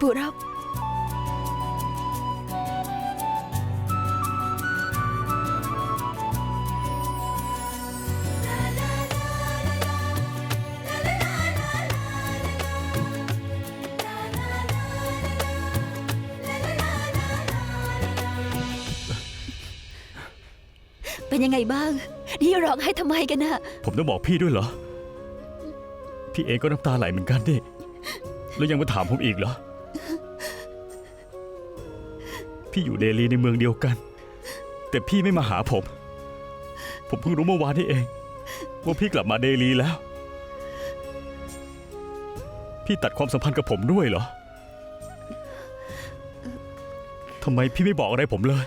ปู่รับเป็นยังไงบ้างนี่ร้องไห้ทำไมกันนะผมต้องบอกพี่ด้วยเหรอ พี่เองก็น้ำตาไหลเหมือนกันนี่ แล้วยังมาถามผมอีกเหรอ พี่อยู่เดลีในเมืองเดียวกัน แต่พี่ไม่มาหาผม ผมเพิ่งรู้เมื่อวานนี้เอง ว่าพี่กลับมาเดลีแล้ว พี่ตัดความสัมพันธ์กับผมด้วยเหรอทำไมพี่ไม่บอกอะไรผมเลย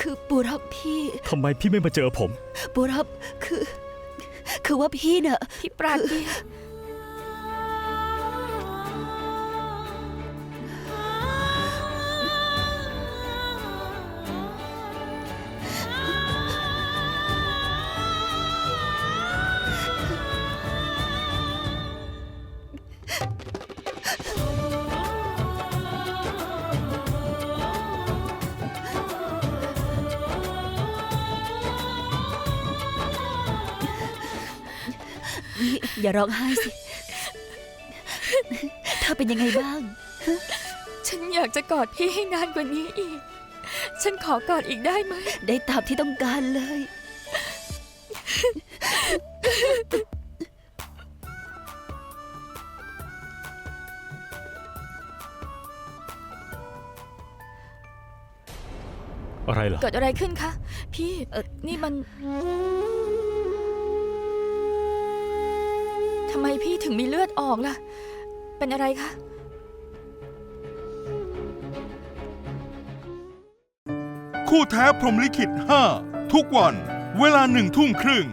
คือปู่รับพี่ทำไมพี่ไม่มาเจอผม ปู่รับคือ คือว่าพี่น่ะพี่ปราเนี่อย่าร้องไห้สิ เธอเป็นยังไงบ้าง ฉันอยากจะกอดพี่ให้นานกว่านี้อีก ฉันขอกอดอีกได้ไหม ได้ตามที่ต้องการเลย อะไรเหรอ เกิดอะไรขึ้นคะ พี่ เออนี่มัน ทำไมพี่ถึงมีเลือดออกล่ะ เป็นอะไรคะ คู่แท้พรหมลิขิต 5 ทุกวัน เวลาหนึ่งทุ่มครึ่ง